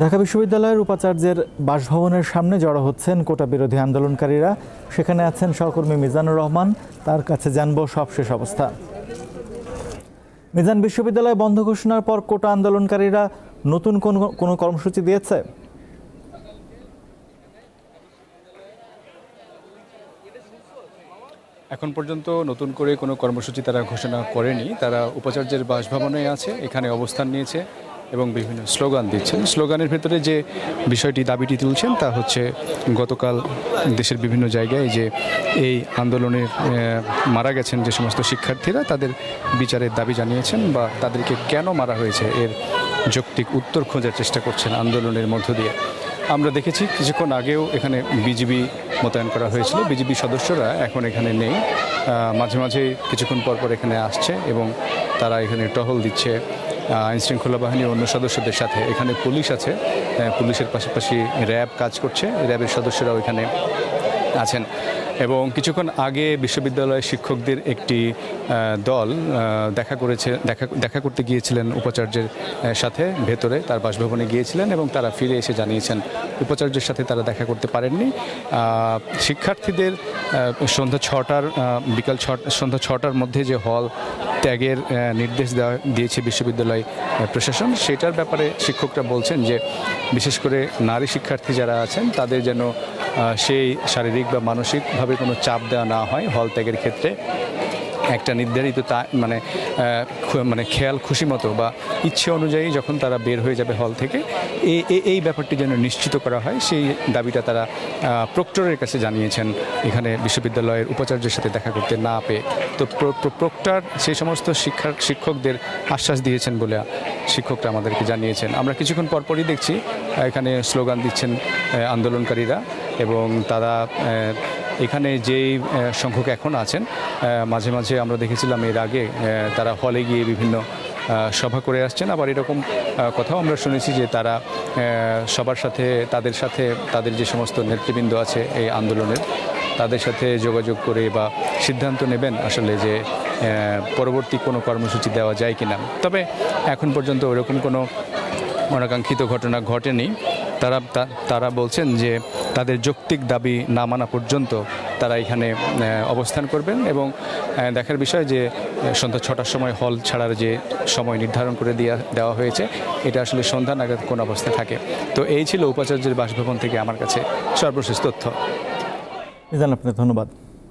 ঢাকা বিশ্ববিদ্যালয়ের উপাচার্যের বাসভবনের সামনে জড়ো হচ্ছেন কোটা বিরোধী আন্দোলনকারীরা। সেখানে আছেন সহকর্মী মিজানুর রহমান। তার কাছে জানব সবশেষ অবস্থা। মিজান, বিশ্ববিদ্যালয় বন্ধ ঘোষণার পর কোটা আন্দোলনকারীরা নতুন কোন কোনো কর্মসূচি দিয়েছে? এখন পর্যন্ত নতুন করে কোনো কর্মসূচি তারা ঘোষণা করেনি। তারা উপাচার্যের বাসভবনে আছে, এখানে অবস্থান নিয়েছে। এবং বিভিন্ন স্লোগান দিচ্ছেন। স্লোগানের ভেতরে যে বিষয়টি, দাবিটি তুলছেন তা হচ্ছে গতকাল দেশের বিভিন্ন জায়গায় যে এই আন্দোলনে মারা গেছেন যে সমস্ত শিক্ষার্থীরা, তাদের বিচারের দাবি জানিয়েছেন বা তাদেরকে কেন মারা হয়েছে এর যৌক্তিক উত্তর খোঁজার চেষ্টা করছেন আন্দোলনের মধ্য দিয়ে। আমরা দেখেছি কিছুক্ষণ আগেও এখানে বিজিবি মোতায়েন করা হয়েছিল। বিজিবি সদস্যরা এখন এখানে নেই। মাঝে মাঝে কিছুক্ষণ পর পর এখানে আসছে এবং তারা এখানে টহল দিচ্ছে। আইন শৃঙ্খলা বাহিনীর অন্য সদস্যদের সাথে এখানে পুলিশ আছে। পুলিশের পাশাপাশি র্যাব কাজ করছে। র্যাবের সদস্যরাও এখানে আছেন। এবং কিছুক্ষণ আগে বিশ্ববিদ্যালয়ের শিক্ষকদের একটি দল দেখা করেছে, দেখা দেখা করতে গিয়েছিলেন উপাচার্যের সাথে, ভেতরে, তার বাসভবনে গিয়েছিলেন এবং তারা ফিরে এসে জানিয়েছেন, উপাচার্যের সাথে তারা দেখা করতে পারেননি। শিক্ষার্থীদের সন্ধ্যা ছটার বিকাল ছ সন্ধ্যা ছটার মধ্যে যে হল ত্যাগের নির্দেশ দেওয়া দিয়েছে বিশ্ববিদ্যালয় প্রশাসন, সেটার ব্যাপারে শিক্ষকরা বলছেন যে, বিশেষ করে নারী শিক্ষার্থী যারা আছেন, তাদের যেন সেই শারীরিক বা মানসিকভাবে কোনো চাপ দেওয়া না হয় হল ত্যাগের ক্ষেত্রে। একটা নির্ধারিত তা মানে মানে খেয়াল খুশি মতো বা ইচ্ছে অনুযায়ী যখন তারা বের হয়ে যাবে হল থেকে এই ব্যাপারটি যেন নিশ্চিত করা হয়, সেই দাবিটা তারা প্রক্টরের কাছে জানিয়েছেন। এখানে বিশ্ববিদ্যালয়ের উপাচার্যের সাথে দেখা করতে না পেয়ে। তো প্র- প্র- প্রক্টর সেই সমস্ত শিক্ষার, শিক্ষকদের আশ্বাস দিয়েছেন বলে শিক্ষকরা আমাদেরকে জানিয়েছেন। আমরা কিছুক্ষণ পরপরই দেখছি, এখানে স্লোগান দিচ্ছেন আন্দোলনকারীরা এবং তারা এখানে যেই সংখ্যক এখন আছেন মাঝে মাঝে আমরা দেখেছিলাম এর আগে তারা হলে গিয়ে বিভিন্ন সভা করে আসছেন। আবার এরকম কথাও আমরা শুনেছি যে তারা সবার সাথে, তাদের সাথে, তাদের যে সমস্ত নেতৃবৃন্দ আছে এই আন্দোলনের, তাদের সাথে যোগাযোগ করে বা সিদ্ধান্ত নেবেন আসলে যে পরবর্তী কোনো কর্মসূচি দেওয়া যায় কিনা। তবে এখন পর্যন্ত ওরকম কোনো অনাকাঙ্ক্ষিত ঘটনা ঘটেনি। তারা তারা বলছেন যে তাদের যৌক্তিক দাবি না মানা পর্যন্ত তারা এখানে অবস্থান করবেন এবং দেখার বিষয় যে সন্ধ্যা ছটার সময় হল ছাড়ার যে সময় নির্ধারণ করে দেওয়া দেওয়া হয়েছে, এটা আসলে সন্ধ্যা নাগাদ কোন অবস্থায় থাকে। তো এই ছিল উপাচার্যের বাসভবন থেকে আমার কাছে সর্বশেষ তথ্য। আপনাকে ধন্যবাদ।